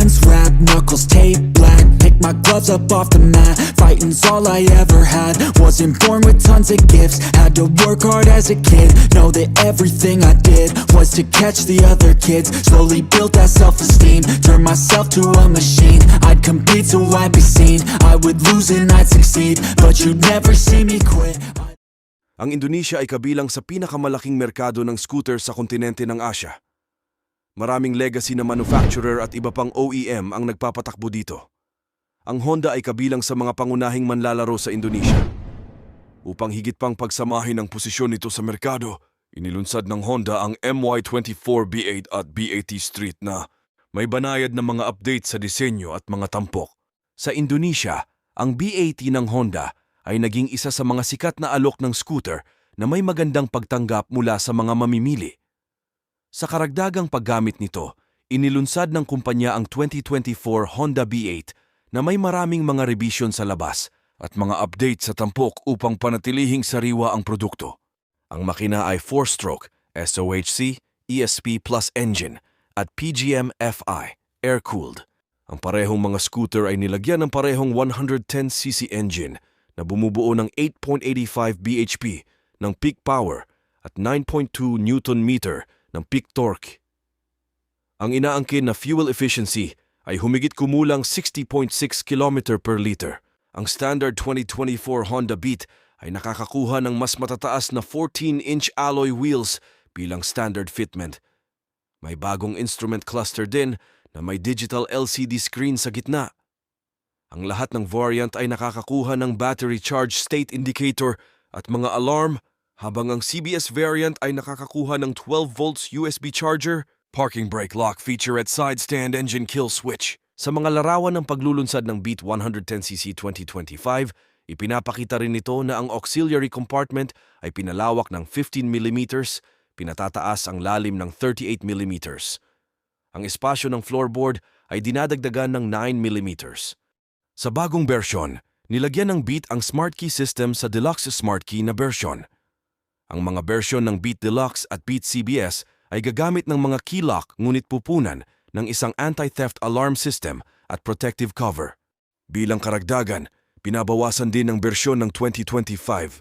Hands wrapped, knuckles taped black. Pick my gloves up off the mat. Fighting's all I ever had. Wasn't born with tons of gifts. Had to work hard as a kid. Know that everything I did Was to catch the other kids. Slowly built that self-esteem. Turned myself to a machine. I'd compete so I'd be seen. I would lose and I'd succeed. But you'd never see me quit Ang Indonesia ay kabilang sa pinakamalaking merkado ng scooter sa kontinente ng Asya. Maraming legacy na manufacturer at iba pang OEM ang nagpapatakbo dito. Ang Honda ay kabilang sa mga pangunahing manlalaro sa Indonesia. Upang higit pang pagsamahin ang posisyon nito sa merkado, inilunsad ng Honda ang MY24 B8 at B80 Street na may banayad na mga update sa disenyo at mga tampok. Sa Indonesia, ang B80 ng Honda ay naging isa sa mga sikat na alok ng scooter na may magandang pagtanggap mula sa mga mamimili. Sa karagdagang paggamit nito, inilunsad ng kumpanya ang 2024 Honda B8 na may maraming mga revision sa labas at mga update sa tampok upang panatilihing sariwa ang produkto. Ang makina ay 4-stroke, SOHC, ESP Plus engine at PGM FI, air-cooled. Ang parehong mga scooter ay nilagyan ng parehong 110cc engine na bumubuo ng 8.85 bhp ng peak power at 9.2 newton meter ng peak torque. Ang inaangkin na fuel efficiency ay humigit kumulang 60.6 km per liter. Ang standard 2024 Honda Beat ay nakakakuha ng mas matataas na 14-inch alloy wheels bilang standard fitment. May bagong instrument cluster din na may digital LCD screen sa gitna. Ang lahat ng variant ay nakakakuha ng battery charge state indicator at mga alarm habang ang CBS variant ay nakakakuha ng 12 volts USB charger, parking brake lock feature at side stand engine kill switch. Sa mga larawan ng paglulunsad ng Beat 110cc 2025, ipinapakita rin nito na ang auxiliary compartment ay pinalawak ng 15mm, pinatataas ang lalim ng 38mm. Ang espasyo ng floorboard ay dinadagdagan ng 9mm. Sa bagong bersyon, nilagyan ng Beat ang Smart Key system sa Deluxe Smart Key na bersyon. Ang mga bersyon ng Beat Deluxe at Beat CBS ay gagamit ng mga key lock ngunit pupunan ng isang anti-theft alarm system at protective cover. Bilang karagdagan, pinabawasan din ang bersyon ng 2025.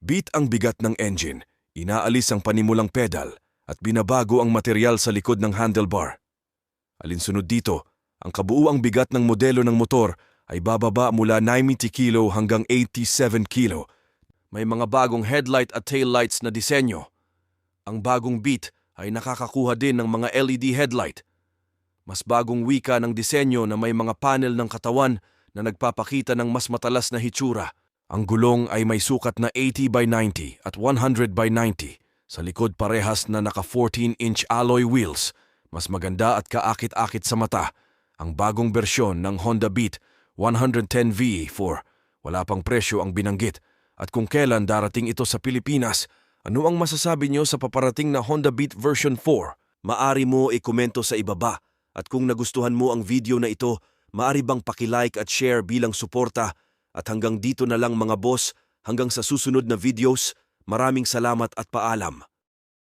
Beat ang bigat ng engine, inaalis ang panimulang pedal at binabago ang material sa likod ng handlebar. Alinsunod dito, ang kabuuang bigat ng modelo ng motor ay bababa mula 90 kilo hanggang 87 kilo. May mga bagong headlight at taillights na disenyo. Ang bagong Beat ay nakakakuha din ng mga LED headlight. Mas bagong wika ng disenyo na may mga panel ng katawan na nagpapakita ng mas matalas na hitsura. Ang gulong ay may sukat na 80 by 90 at 100 by 90. Sa likod parehas na naka 14-inch alloy wheels. Mas maganda at kaakit-akit sa mata ang bagong bersyon ng Honda Beat 110V for wala pang presyo ang binanggit. At kung kailan darating ito sa Pilipinas, ano ang masasabi nyo sa paparating na Honda Beat version 4? Maari mo ikomento sa ibaba. At kung nagustuhan mo ang video na ito, maari bang pakilike at share bilang suporta? At hanggang dito na lang mga boss, hanggang sa susunod na videos, maraming salamat at paalam.